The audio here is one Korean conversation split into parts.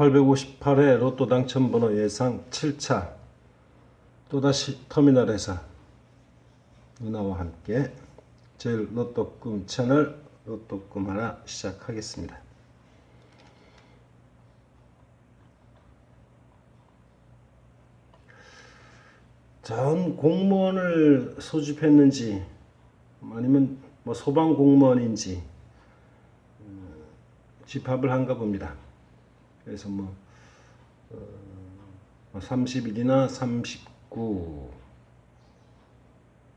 858회 로또 당첨 번호 예상 7차 또다시 터미널에서 누나와 함께 제일 로또 꿈 채널 로또 꿈 하나 시작하겠습니다. 전 공무원을 소집했는지 아니면 뭐 소방 공무원인지 음, 집합을 한가 봅니다. 그래서 뭐 어, 30일이나 39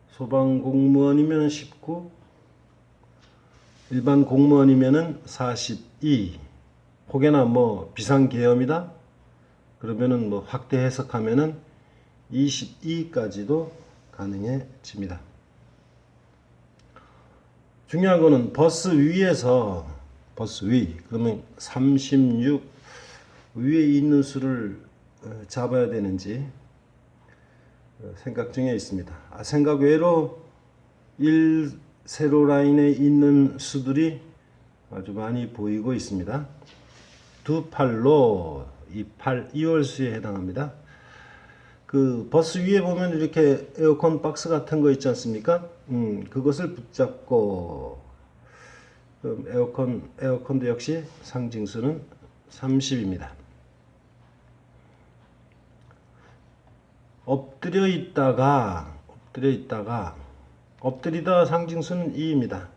소방 공무원이면 19 일반 공무원이면은 42 혹여나 뭐 비상 계엄이다? 그러면은 뭐 확대 해석하면은 22까지도 가능해집니다. 중요한 거는 버스 위에서 버스 위 그러면 36 위에 있는 수를 어, 잡아야 되는지 어, 생각 중에 있습니다. 아, 생각 외로 1 세로 라인에 있는 수들이 아주 많이 보이고 있습니다. 두 팔로 이 팔 2월 수에 해당합니다. 그 버스 위에 보면 이렇게 에어컨 박스 같은 거 있지 않습니까? 음, 그것을 붙잡고 에어컨 에어컨도 역시 상징수는 30입니다. 엎드려 있다가 엎드려 있다가 엎드리다 상징수는 2입니다.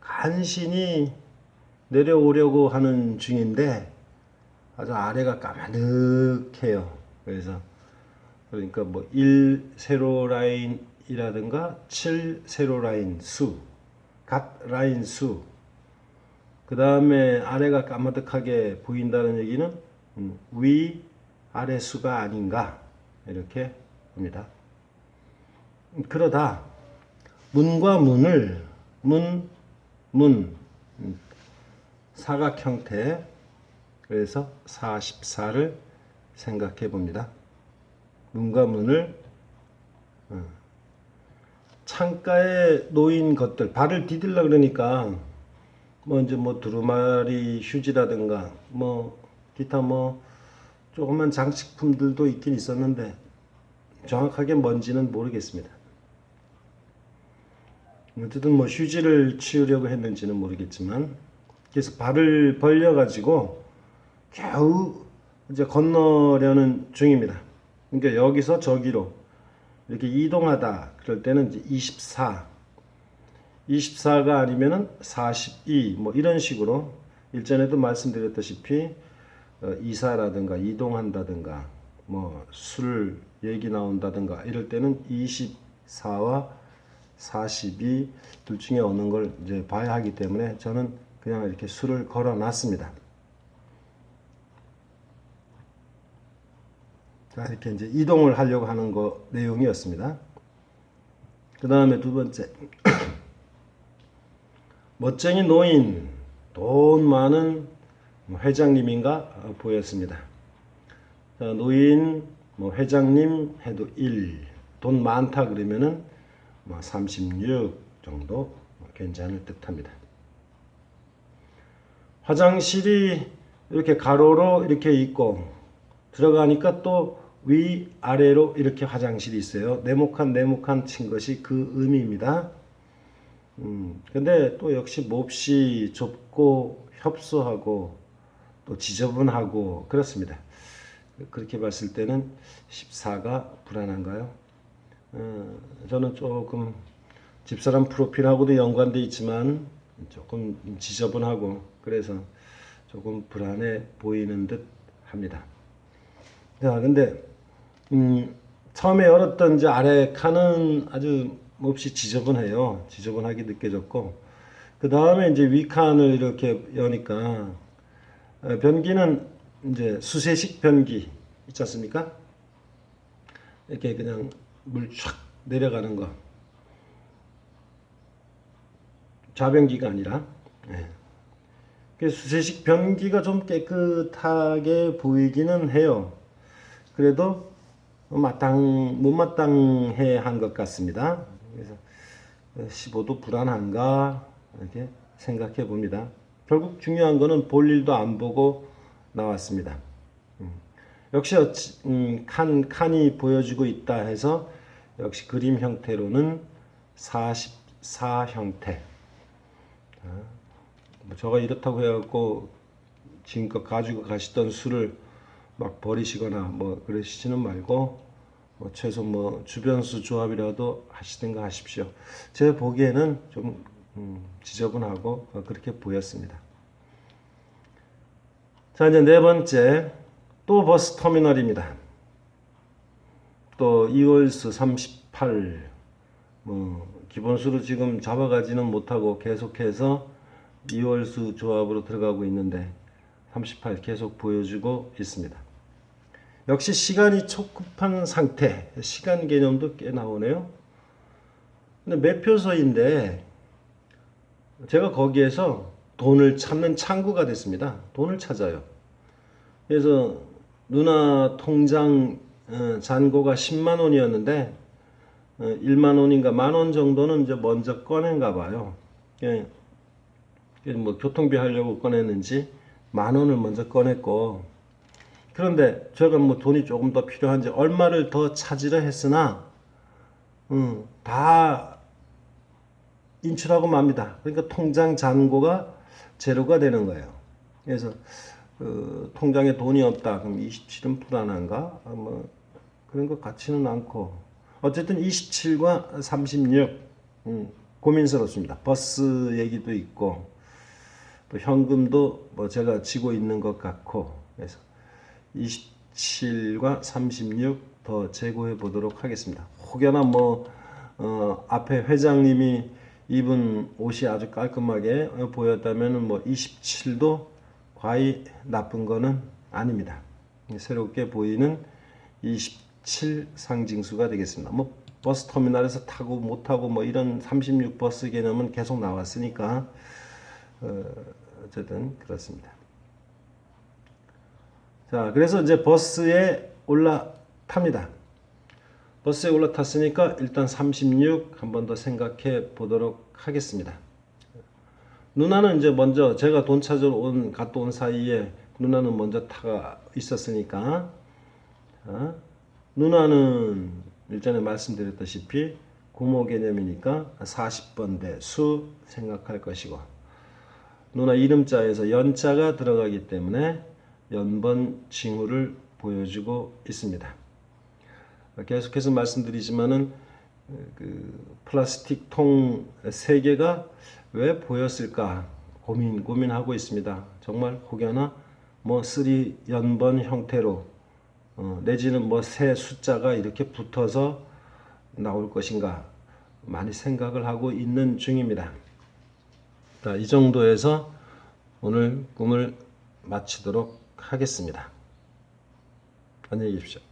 간신히 내려오려고 하는 중인데 아주 아래가 까마득해요. 그래서 그러니까 뭐 1 세로 라인이라든가 7 세로 라인 수, 갓 라인 수, 그 다음에 아래가 까마득하게 보인다는 얘기는 음, 위 아래 수가 아닌가 이렇게 봅니다. 그러다 문과 문을 문, 문 음, 사각 형태 그래서 44를 생각해 봅니다. 문과 문을 어, 창가에 놓인 것들 발을 디딜라 그러니까 뭐 이제 뭐 두루마리 휴지라든가 뭐 기타 뭐 조그만 장식품들도 있긴 있었는데 정확하게 뭔지는 모르겠습니다. 어쨌든 뭐 휴지를 치우려고 했는지는 모르겠지만 그래서 발을 벌려 가지고 겨우 이제 건너려는 중입니다. 그러니까 여기서 저기로 이렇게 이동하다 그럴 때는 이제 24 24가 아니면은 42 뭐 이런 식으로 일전에도 말씀드렸다시피 어, 이사라든가 이동한다든가 뭐 술 얘기 나온다든가 이럴 때는 24와 42 둘 중에 어느 걸 이제 봐야 하기 때문에 저는 그냥 이렇게 수를 걸어 놨습니다. 자, 이렇게 이제 이동을 하려고 하는 거 내용이었습니다. 그 다음에 두 번째. 멋쟁이 노인, 돈 많은 뭐 회장님인가 보였습니다. 자, 노인, 뭐 회장님 해도 1, 돈 많다 그러면은 뭐 36 정도 괜찮을 듯 합니다. 화장실이 이렇게 가로로 이렇게 있고 들어가니까 또 위 아래로 이렇게 화장실이 있어요. 네모칸 네모칸 친 것이 그 의미입니다. 음, 근데 또 역시 몹시 좁고 협소하고 또 지저분하고 그렇습니다. 그렇게 봤을 때는 14가 불안한가요? 어, 저는 조금 집사람 프로필하고도 연관돼 있지만 조금 지저분하고 그래서 조금 불안해 보이는 듯 합니다. 자, 근데 음, 처음에 열었던 이제 아래 칸은 아주 몹시 지저분해요. 지저분하게 느껴졌고 그 다음에 이제 위 칸을 이렇게 여니까 어, 변기는 이제 수세식 변기 있지 않습니까? 이렇게 그냥 물 촥 내려가는 거. 좌변기가 아니라. 예. 그 수세식 변기가 좀 깨끗하게 보이기는 해요. 그래도 마땅 못마땅해 한 것 같습니다. 그래서 15도 불안한가 이렇게 생각해 봅니다. 결국 중요한 거는 볼 일도 안 보고 나왔습니다. 음. 역시 음, 칸 칸이 보여주고 있다 해서 역시 그림 형태로는 44 형태. 아, 뭐 저가 이렇다고 해갖고 지금껏 가지고 가시던 수를 막 버리시거나 뭐 그러시지는 말고 뭐 최소 뭐 주변수 조합이라도 하시든가 하십시오. 제 보기에는 좀 음, 지저분하고 어, 그렇게 보였습니다. 자 이제 네 번째 또 버스 터미널입니다. 또 2월수 38, 뭐 기본수로 지금 잡아가지는 못하고 계속해서 2월수 조합으로 들어가고 있는데 38 계속 보여주고 있습니다. 역시 시간이 촉급한 상태, 시간 개념도 꽤 나오네요. 근데 매표소인데 제가 거기에서 돈을 찾는 창구가 됐습니다. 돈을 찾아요. 그래서 누나 통장 어, 잔고가 10만 원이었는데 어, 1만 원인가 만 원 정도는 이제 먼저 꺼낸가 봐요. 예. 뭐 교통비 하려고 꺼냈는지 만 원을 먼저 꺼냈고 그런데 제가 뭐 돈이 조금 더 필요한지 얼마를 더 찾으려 했으나 음, 다 인출하고 맙니다. 그러니까 통장 잔고가 제로가 되는 거예요. 그래서 그 통장에 돈이 없다. 그럼 27은 불안한가? 아, 뭐 그런 것 같지는 않고 어쨌든 27과 36 음, 고민스럽습니다. 버스 얘기도 있고 또 현금도 뭐 제가 지고 있는 것 같고 그래서 27과 36 더 재고해 보도록 하겠습니다. 혹여나 뭐 어, 앞에 회장님이 입은 옷이 아주 깔끔하게 어, 보였다면 뭐 27도 과히 나쁜 거는 아닙니다. 새롭게 보이는 27 상징수가 되겠습니다. 뭐 버스 터미널에서 타고 못 타고 뭐 이런 36 버스 개념은 계속 나왔으니까 어, 어쨌든 그렇습니다. 자, 그래서 이제 버스에 올라탑니다. 버스에 올라탔으니까 일단 36 한 번 더 생각해 보도록 하겠습니다. 누나는 이제 먼저 제가 돈 찾으러 온 갔다 온 사이에 누나는 먼저 타가 있었으니까 자, 누나는 일전에 말씀드렸다시피 고모 개념이니까 40번 대 수 생각할 것이고 누나 이름자에서 연자가 들어가기 때문에 연번 징후를 보여주고 있습니다. 계속해서 말씀드리지만은 그 플라스틱 통 세 개가 왜 보였을까 고민 고민하고 있습니다. 정말 혹여나 뭐 쓰리 연번 형태로 어, 내지는 뭐 새 숫자가 이렇게 붙어서 나올 것인가 많이 생각을 하고 있는 중입니다. 자, 이 정도에서 오늘 꿈을 마치도록 하겠습니다. 안녕히 계십시오.